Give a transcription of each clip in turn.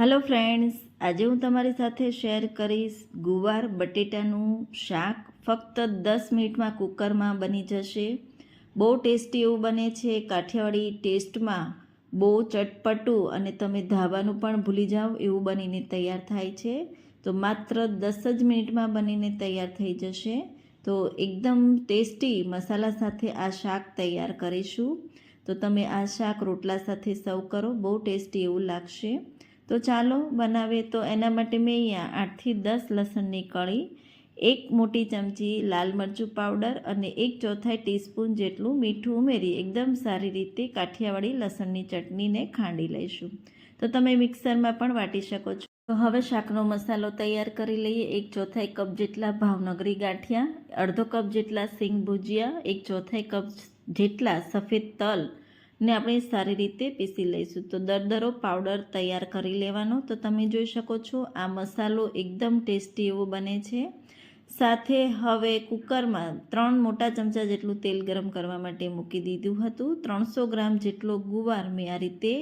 Hello friends આજે હું તમારી સાથે શેર કરીશ ગુવાર બટેટાનું શાક. ફક્ત દસ મિનિટમાં કુકરમાં બની જશે. બહુ ટેસ્ટી એવું બને છે. કાઠિયાવાડી ટેસ્ટમાં બહુ ચટપટું અને તમે ધાવાનું પણ ભૂલી જાઓ, એવું બનીને તૈયાર થાય છે. તો માત્ર દસ જ મિનિટમાં બનીને તૈયાર થઈ જશે. તો એકદમ ટેસ્ટી મસાલા સાથે આ શાક તૈયાર કરીશું. તો તમે આ શાક રોટલા સાથે સર્વ કરો. બહુ ટેસ્ટી એવું લાગશે. તો ચાલો બનાવીએ. તો એના માટે મેં અહીંયા આઠથી દસ લસણની કળી, એક મોટી ચમચી લાલ મરચું પાવડર અને એક ચોથાઈ ટીસ્પૂન જેટલું મીઠું ઉમેરી એકદમ સારી રીતે કાઠિયાવાડી લસણની ચટણીને ખાંડી લઈશું. તો તમે મિક્સરમાં પણ વાટી શકો છો. તો હવે શાકનો મસાલો તૈયાર કરી લઈએ. એક ચોથાઈ કપ જેટલા ભાવનગરી ગાંઠિયા, અડધો કપ જેટલા સિંગ ભુજિયા, એક ચોથાઈ કપ જેટલા સફેદ તલ ને આપણે સારી રીતે પીસી લઈશું. તો દરદરો પાવડર તૈયાર કરી લેવાનો. તો તમે જોઈ શકો છો, આ મસાલો એકદમ ટેસ્ટી એવો બને છે. સાથે હવે કુકરમાં ત્રણ મોટા ચમચા જેટલું તેલ ગરમ કરવા માટે મૂકી દીધું હતું. ત્રણસો ગ્રામ જેટલો ગુવાર મેં આ રીતે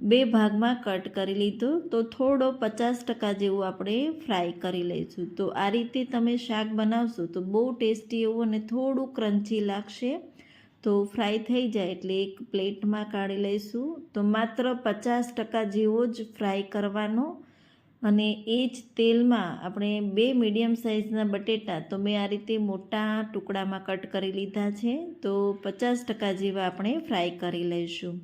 બે ભાગમાં કટ કરી લીધો. તો થોડો પચાસ ટકા જેવું આપણે ફ્રાય કરી લઈશું. તો આ રીતે તમે શાક બનાવશો તો બહુ ટેસ્ટી એવું અને થોડું ક્રન્ચી લાગશે. તો ફ્રાય થઈ જાય એટલે એક પ્લેટમાં કાઢી લઈશું. તો માત્ર પચાસ ટકા જેવો જ ફ્રાય કરવાનો અને એ જ તેલમાં આપણે બે મીડિયમ સાઇઝના બટેટા તો મેં આ રીતે મોટા ટુકડામાં કટ કરી લીધા છે. તો પચાસ ટકા જેવા આપણે ફ્રાય કરી લઈશું.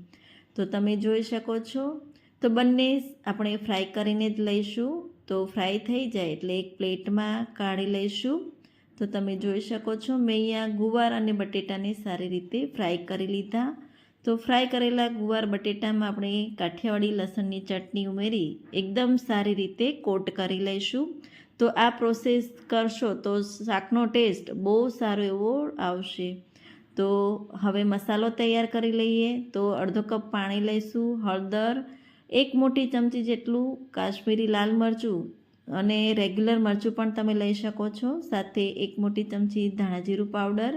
તો તમે જોઈ શકો છો. તો બંને આપણે ફ્રાય કરીને જ લઈશું. તો ફ્રાય થઈ જાય એટલે એક પ્લેટમાં કાઢી લઈશું. તો તમે જોઈ શકો છો, મેં અહીંયા ગુવાર અને બટેટાને સારી રીતે ફ્રાય કરી લીધા. તો ફ્રાય કરેલા ગુવાર બટેટામાં આપણે કાઠિયાવાડી લસણની ચટણી ઉમેરી એકદમ સારી રીતે કોટ કરી લઈશું. તો આ પ્રોસેસ કરશો તો શાકનો ટેસ્ટ બહુ સારો એવો આવશે. તો હવે મસાલો તૈયાર કરી લઈએ. તો અડધો કપ પાણી લઈશું, હળદર, એક મોટી ચમચી જેટલું કાશ્મીરી લાલ મરચું અને રેગ્યુલર મરચું પણ તમે લઈ શકો છો. સાથે એક મોટી ચમચી ધાણા જીરું પાવડર,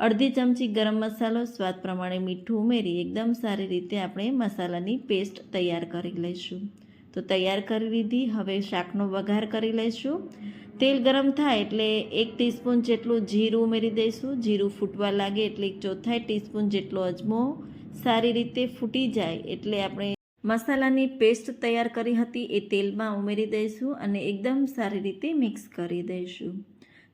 અડધી ચમચી ગરમ મસાલો, સ્વાદ પ્રમાણે મીઠું ઉમેરી એકદમ સારી રીતે આપણે મસાલાની પેસ્ટ તૈયાર કરી લઈશું. તો તૈયાર કરી લીધી, હવે શાકનો વઘાર કરી લઈશું. તેલ ગરમ થાય એટલે એક ટીસ્પૂન જેટલું જીરું ઉમેરી દઈશું. જીરું ફૂટવા લાગે એટલે એક ચોથાઈ ટીસ્પૂન જેટલો અજમો સારી રીતે ફૂટી જાય એટલે આપણે મસાલાની પેસ્ટ તૈયાર કરી હતી એ તેલમાં ઉમેરી દઈશું અને એકદમ સારી રીતે મિક્સ કરી દઈશું.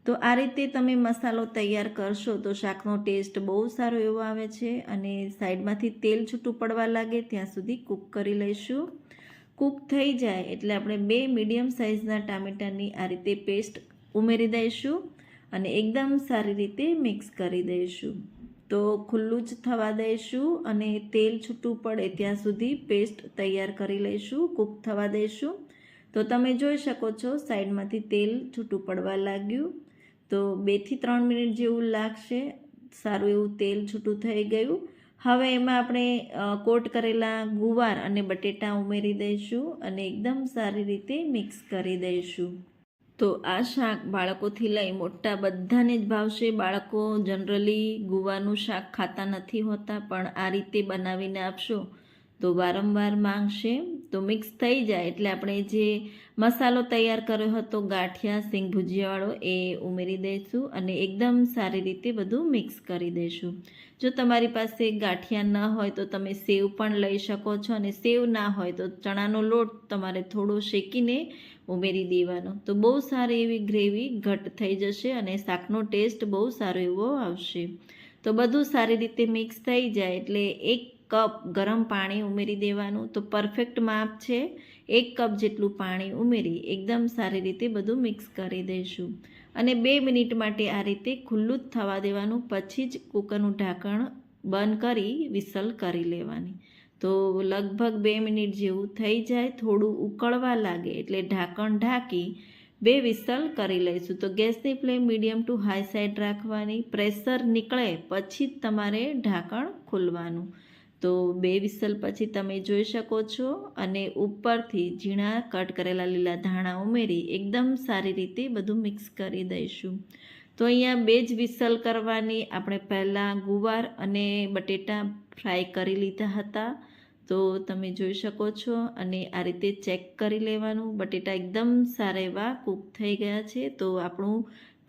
તો આ રીતે તમે મસાલો તૈયાર કરશો તો શાકનો ટેસ્ટ બહુ સારો એવો આવે છે અને સાઈડમાંથી તેલ છૂટું પડવા લાગે ત્યાં સુધી કૂક કરી લઈશું. કૂક થઈ જાય એટલે આપણે બે મીડિયમ સાઇઝના ટામેટાની આ રીતે પેસ્ટ ઉમેરી દઈશું અને એકદમ સારી રીતે મિક્સ કરી દઈશું. તો ખુલ્લું જ થવા દઈશું અને તેલ છૂટું પડે ત્યાં સુધી પેસ્ટ તૈયાર કરી લઈશું, કૂક થવા દઈશું. તો તમે જોઈ શકો છો સાઈડમાંથી તેલ છૂટું પડવા લાગ્યું. તો બેથી ત્રણ મિનિટ જેવું લાગશે, સારું એવું તેલ છૂટું થઈ ગયું. હવે એમાં આપણે કોટ કરેલા ગુવાર અને બટેટા ઉમેરી દઈશું અને એકદમ સારી રીતે મિક્સ કરી દઈશું. તો આ શાક બાળકોથી લઈ મોટા બધાને જ ભાવશે. બાળકો જનરલી ગુવાનું શાક ખાતા નથી હોતા, પણ આ રીતે બનાવીને આપશો. તો વારંવાર માંગશે. તો મિક્સ થઈ જાય. એટલે આપણે જે મસાલો તૈયાર કર્યો હતો, ગાંઠિયા, સિંગ ભુજિયાવાળો, એ ઉમેરી દઈશું અને એકદમ સારી રીતે બધું મિક્સ કરી દઈશું. જો તમારી પાસે ગાંઠિયા ન હોય તો તમે સેવ પણ લઈ શકો છો અને સેવ ના હોય તો ચણાનો લોટ તમારે થોડો શેકીને ઉમેરી દેવાનો. તો બહુ સારી એવી ગ્રેવી ઘટ થઈ જશે અને શાકનો ટેસ્ટ બહુ સારો એવો આવશે. તો બધું સારી રીતે મિક્સ થઈ જાય. એટલે એક કપ ગરમ પાણી ઉમેરી દેવાનું. તો પરફેક્ટ માપ છે. એક કપ જેટલું પાણી ઉમેરી એકદમ સારી રીતે બધું મિક્સ કરી દઈશું અને બે મિનિટ માટે આ રીતે ખુલ્લું જ થવા દેવાનું. પછી જ કુકરનું ઢાંકણ બંધ કરી વિસલ કરી લેવાની. તો લગભગ બે મિનિટ જેવું થઈ જાય. થોડું ઉકળવા લાગે એટલે ઢાંકણ ઢાંકી બે વિસલ કરી લઈશું. તો ગેસની flame medium to high side રાખવાની. પ્રેશર નીકળે પછી જ તમારે ઢાંકણ ખોલવાનું. તો બે વિસલ પછી તમે જોઈ શકો છો અને ઉપરથી ઝીણા કટ કરેલા લીલા ધાણા ઉમેરી એકદમ સારી રીતે બધું મિક્સ કરી દઈશું. તો અહીંયા બે જ વિસલ કરવાની આપણે પહેલાં ગુવાર અને બટેટા ફ્રાય કરી લીધા હતા. તો તમે જોઈ શકો છો અને આ રીતે ચેક કરી લેવાનું. બટેટા એકદમ સારા એવા કૂક થઈ ગયા છે. તો આપણું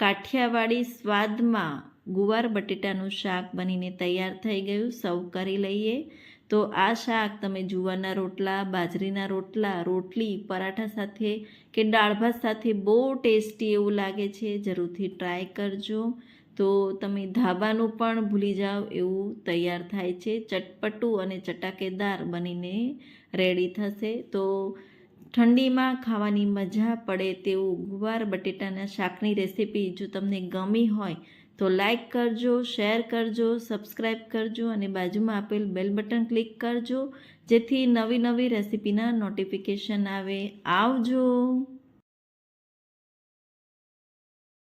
કાઠિયાવાડી સ્વાદમાં ગુવાર બટેટાનું શાક બનીને તૈયાર થઈ ગયું. સર્વ કરી લઈએ. તો આ શાક તમે જુવારના રોટલા, બાજરીના રોટલા, રોટલી, પરાઠા સાથે કે દાળ ભાત સાથે બહુ ટેસ્ટી એવું લાગે છે. જરૂરથી ટ્રાય કરજો. તો તમે ધાબાનું પણ ભૂલી જાઓ, એવું તૈયાર થાય છે. ચટપટું અને ચટાકેદાર બનીને રેડી થશે. તો ઠંડીમાં ખાવાની મજા પડે તેવું ગુવાર બટેટાના શાકની રેસીપી જો તમને ગમી હોય તો લાઇક કરજો શેર કરજો સબસ્ક્રાઈબ કરજો અને બાજુમાં આપેલ બેલ બટન ક્લિક કરજો, જેથી નવી નવી રેસીપીના નોટિફિકેશન આવે. આવજો!